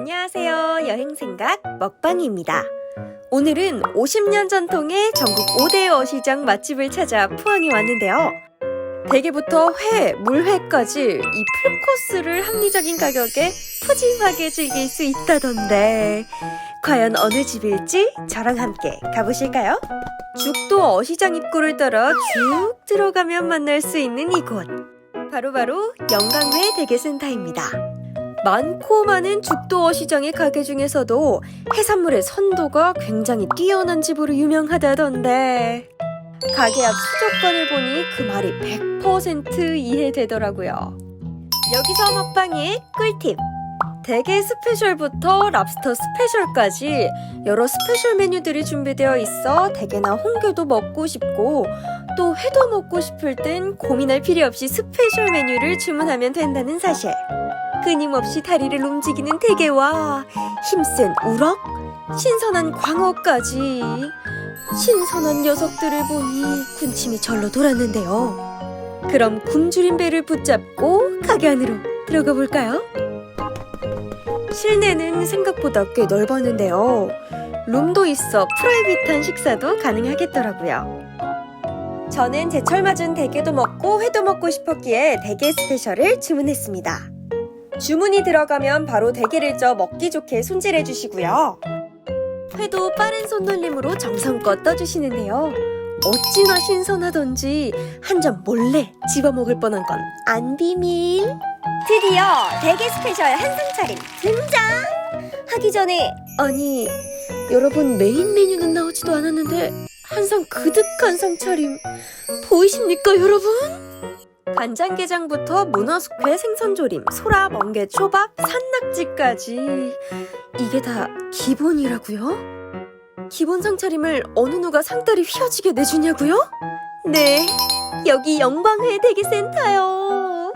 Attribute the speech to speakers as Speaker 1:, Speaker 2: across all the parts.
Speaker 1: 안녕하세요. 여행생각 먹방입니다. 오늘은 50년 전통의 전국 5대 어시장 맛집을 찾아 포항에 왔는데요. 대게부터 회, 물회까지 이 풀코스를 합리적인 가격에 푸짐하게 즐길 수 있다던데 과연 어느 집일지 저랑 함께 가보실까요? 죽도 어시장 입구를 따라 쭉 들어가면 만날 수 있는 이곳 바로바로 영광회 대게센터입니다. 많고 많은 죽도 어 시장의 가게 중에서도 해산물의 선도가 굉장히 뛰어난 집으로 유명하다던데 가게 앞 수족관을 보니 그 말이 100% 이해되더라고요. 여기서 먹방의 꿀팁! 대게 스페셜부터 랍스터 스페셜까지 여러 스페셜 메뉴들이 준비되어 있어 대게나 홍게도 먹고 싶고 또 회도 먹고 싶을 땐 고민할 필요 없이 스페셜 메뉴를 주문하면 된다는 사실. 끊임없이 다리를 움직이는 대게와 힘센 우럭, 신선한 광어까지 신선한 녀석들을 보니 군침이 절로 돌았는데요. 그럼 굶주린 배를 붙잡고 가게 안으로 들어가 볼까요? 실내는 생각보다 꽤 넓었는데요. 룸도 있어 프라이빗한 식사도 가능하겠더라고요. 저는 제철 맞은 대게도 먹고 회도 먹고 싶었기에 대게 스페셜을 주문했습니다. 주문이 들어가면 바로 대게를 쪄 먹기 좋게 손질해 주시고요. 회도 빠른 손놀림으로 정성껏 떠주시는데요. 어찌나 신선하던지 한 점 몰래 집어먹을 뻔한 건 안 비밀. 드디어 대게 스페셜 한상 차림 등장! 하기 전에 아니 여러분 메인 메뉴는 나오지도 않았는데 한상 그득한 상차림 보이십니까 여러분? 간장게장부터 문어숙회 생선조림, 소라, 멍게, 초밥, 산낙지까지 이게 다 기본이라고요? 기본 상차림을 어느 누가 상다리 휘어지게 내주냐고요? 네, 여기 영광회 대게센터요.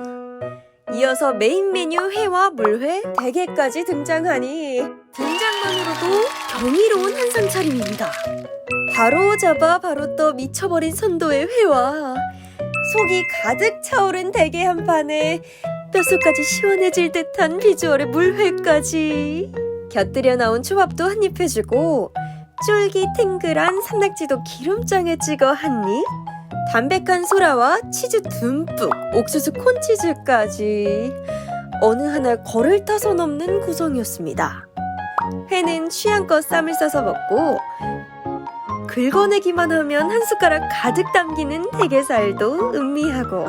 Speaker 1: 이어서 메인 메뉴 회와 물회, 대게까지 등장하니 등장만으로도 경이로운 한상 차림입니다. 바로 잡아 바로 떠 미쳐버린 선도의 회와 속이 가득 차오른 대게 한 판에 뼛속까지 시원해질 듯한 비주얼의 물회까지 곁들여 나온 초밥도 한 입 해주고 쫄깃 탱글한 산낙지도 기름장에 찍어 한 입 담백한 소라와 치즈 듬뿍 옥수수 콘치즈까지 어느 하나 걸을 타서 넘는 구성이었습니다. 회는 취향껏 쌈을 싸서 먹고 긁어내기만 하면 한 숟가락 가득 담기는 대게살도 음미하고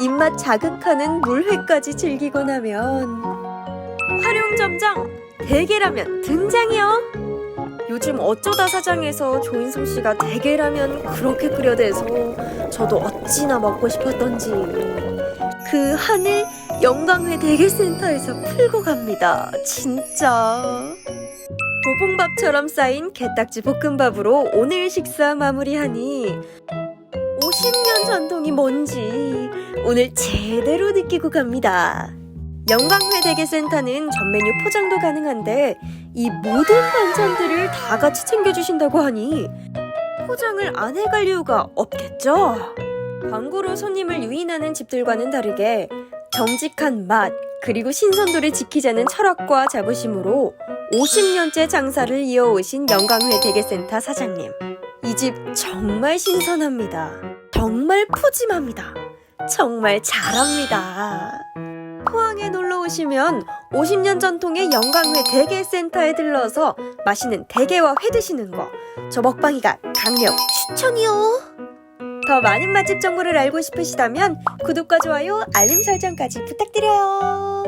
Speaker 1: 입맛 자극하는 물회까지 즐기고 나면 활용점정 대게라면 등장이요. 요즘 어쩌다 사장에서 조인성 씨가 대게라면 그렇게 끓여대서 저도 어찌나 먹고 싶었던지 그 한을 영광회 대게센터에서 풀고 갑니다. 진짜. 보봉밥처럼 쌓인 게딱지 볶음밥으로 오늘 식사 마무리하니 50년 전통이 뭔지 오늘 제대로 느끼고 갑니다. 영광회 대게센터는 전 메뉴 포장도 가능한데 이 모든 반찬들을 다 같이 챙겨주신다고 하니 포장을 안 해갈 이유가 없겠죠? 광고로 손님을 유인하는 집들과는 다르게 정직한 맛 그리고 신선도를 지키자는 철학과 자부심으로 50년째 장사를 이어오신 영광회 대게센터 사장님. 이 집 정말 신선합니다. 정말 푸짐합니다. 정말 잘합니다. 포항에 놀러 오시면 50년 전통의 영광회 대게센터에 들러서 맛있는 대게와 회 드시는 거 저 먹방이가 강력 추천이요. 더 많은 맛집 정보를 알고 싶으시다면 구독과 좋아요, 알림 설정까지 부탁드려요.